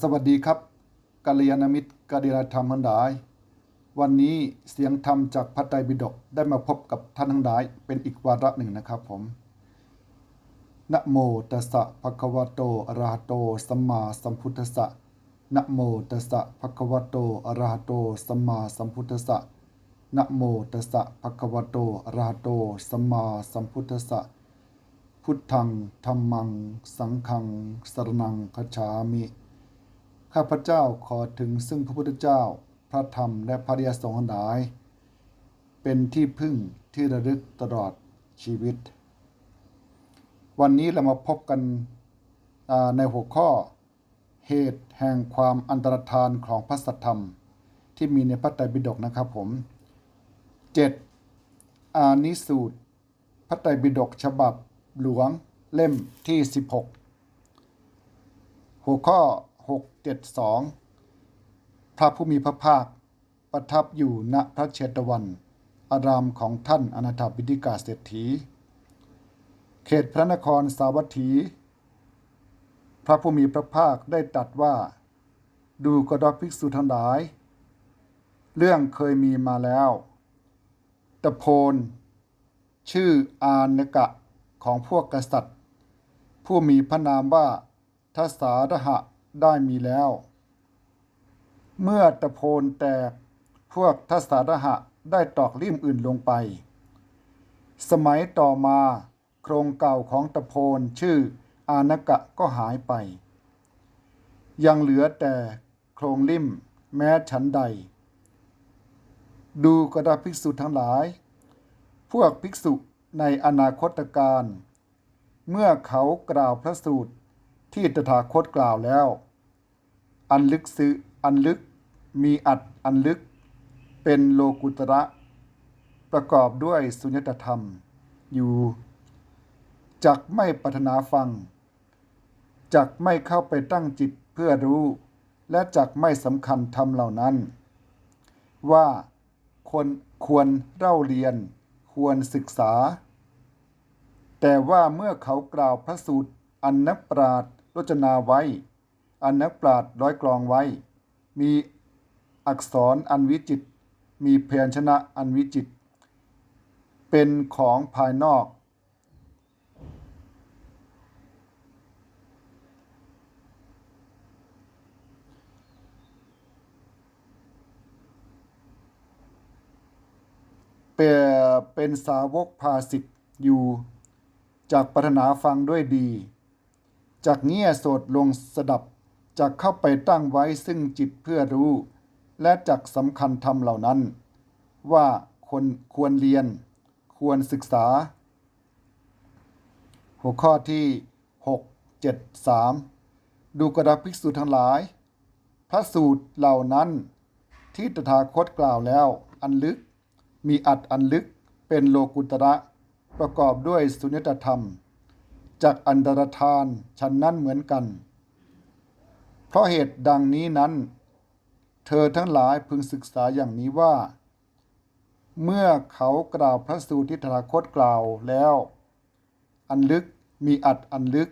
สวัสดีครับกัลยาณมิตรกัลยาธรรมทั้งหลาย วันนี้เสียงธรรมจากพระไตรปิฎกได้มาพบกับท่านทั้งหลาย เป็นอีกวาระหนึ่งนะครับผมนะโมตัสสะภะคะวะโตอะระหะโตสัมมาสัมพุทธัสสะนะโมตัสสะภะคะวะโตอะระหะโตสัมมาสัมพุทธัสสะนะโมตัสสะภะคะวะโตอะระหะโตสัมมาสัมพุทธัสสะพุทธังธรรมัง สังฆังสรนังคัจฉามิ ข้าพเจ้าขอถึงซึ่งพระพุทธเจ้า พระธรรมและพระริยสงฆ์ทั้งหลาย เป็นที่พึ่งที่ระลึกตลอดชีวิต วันนี้เรามาพบกันในหัวข้อ เหตุแห่งความอันตรธานของพระสัทธรรม ที่มีในพระไตรปิฎกนะครับผม 7. อานิสูตร พระไตรปิฎกฉบับหลวงเล่มที่ 16 หัวข้อ 672 พระผู้มีพระภาค ประทับอยู่ณพระเชตวัน อารามของท่านอนาถบิดิกาเศรษฐี เขตพระนครสาวัตถี พระผู้มีพระภาคได้ตรัสว่า ดูกระดอภิกษุทั้งหลาย เรื่องเคยมีมาแล้วตะโพนชื่ออานกะของพวกกษัตริย์ ผู้มีพระนามว่าทัสสารหะ ได้มีแล้ว เมื่อตะโพนแตกพวกทัสสาหะได้ตอกลิ่มอื่นลงไป สมัยต่อมาโครงเก่าของตะโพนชื่ออานกะก็หายไป ยังเหลือแต่โครงลิ่มแม้ฉันใด ดูกระดาภิกษุทั้งหลาย พวกภิกษุในอนาคตการ เมื่อเขากล่าวพระสูตร ที่ตถาคตกล่าวแล้ว อันลึกซึ้งอันลึกมีอัดอันลึก เป็นโลกุตระ ประกอบด้วยสุญญตธรรม อยู่จักไม่ปรารถนาฟังจักไม่เข้าไปตั้งจิตเพื่อรู้ และจักไม่สำคัญธรรมเหล่านั้น ว่าคนควรเล่าเรียน ควรศึกษา แต่ว่าเมื่อเขากล่าวพระสูตรอันนักปราด รจนาไว้ อันนักปราดร้อยกรองไว้ มีอักษรอันวิจิต มีพยัญชนะอันวิจิต เป็นของภายนอก เปรเป็นสาวกภาสิทธิ์อยู่จากปรารถนาฟังด้วยดี จากเงี่ยโสดลงสดับจากเข้าไปตั้งไว้ซึ่งจิตเพื่อรู้ และจักสำคัญธรรมเหล่านั้น ว่าคนควรเรียน ควรศึกษา หัวข้อที่ 6 7 3 ดูกระดาภิกษุทั้งหลาย พระสูตรเหล่านั้น ที่ตถาคตกล่าวแล้วอันลึก มีอัดอันลึกเป็นโลกุตระประกอบด้วยสุญญตธรรม จากอันดรธานฉันนั้นเหมือนกัน เพราะเหตุดังนี้นั้น เธอทั้งหลายพึงศึกษาอย่างนี้ว่า เมื่อเขากล่าวพระสูตรที่ตถาคตกล่าวแล้ว อันลึกมีอัดอันลึก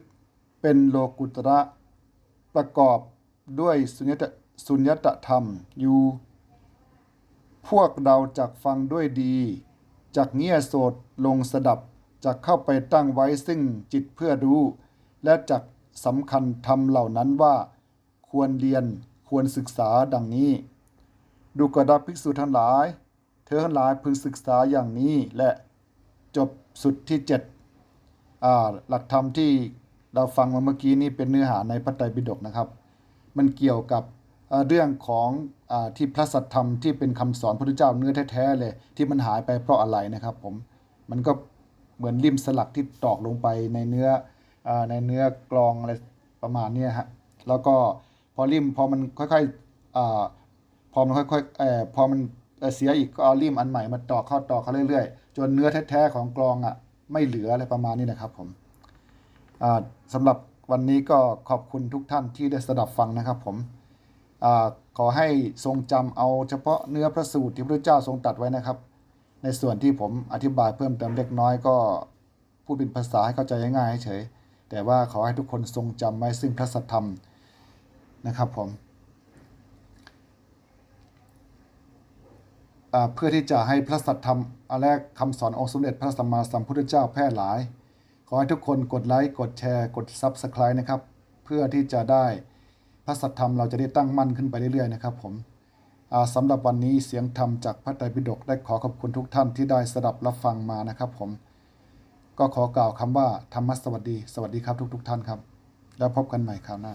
เป็นโลกุตระ ประกอบด้วยสุญญตสุญญตธรรมอยู่ พวกเราจักฟังด้วยดีจักเงี่ยโสดลงสดับ จักเข้าไปตั้งไว้ซึ่งจิตเพื่อรู้ และจักสำคัญธรรมเหล่านั้นว่า ควรเรียนควรศึกษาดังนี้ ดูกระดับภิกษุทั้งหลาย เธอทั้งหลายพึงศึกษาอย่างนี้และจบสุดที่เจ็ดอ่าหลักธรรมที่เราฟังมาเมื่อกี้นี้เป็นเนื้อหาในพระไตรปิฎกนะครับ มันเกี่ยวกับเรื่องของอที่พระสัทธรรมที่เป็นคำสอนพระพุทธเจ้าเนื้อแท้ๆเลยที่มันหายไปเพราะอะไรนะครับผมมันก็ เหมือนริมสลักที่ตอกลงไปในเนื้ออในเนื้อกลองอะไรประมาณนี้ฮะแล้วก็พอริมพอมันค่อยๆอพอมันค่อยๆอพอมันเสียอีกก็เอาริมอันใหม่มาตอกเข้าตอกเข้าเรื่อยๆ จนเนื้อแท้ๆของกลองอะไม่เหลืออะไรประมาณนี้นะครับผมสำหรับวันนี้ก็ขอบคุณทุกท่านที่ได้สดับฟังนะครับผมอขอให้ทรงจำเอาเฉพาะเนื้อพระสูตรที่พระเจ้าทรงตัดไว้นะครับ ในส่วนที่ผมอธิบายเพิ่มเติมเล็กน้อยก็พูดเป็นภาษาให้เข้าใจง่ายๆเฉยแต่ว่าขอให้ทุกคนทรงจำไว้ซึ่งพระสัทธรรมนะครับผมเพื่อที่จะให้พระสัทธรรมอันแรกคำสอนองค์สมเด็จพระสัมมาสัมพุทธเจ้าแพร่หลาย ขอให้ทุกคนกดไลค์กดแชร์กด Subscribe นะครับ เพื่อที่จะได้พระสัทธรรมเราจะได้ตั้งมั่นขึ้นไปเรื่อยๆนะครับผม สำหรับวันนี้เสียงธรรมจากพระไตรปิฎกได้ขอขอบคุณทุกท่านที่ได้สดับรับฟังมานะครับผม ก็ขอกล่าวคำว่าธรรมสวัสดี สวัสดีครับทุก ๆ ท่านครับ แล้วพบกันใหม่คราวหน้า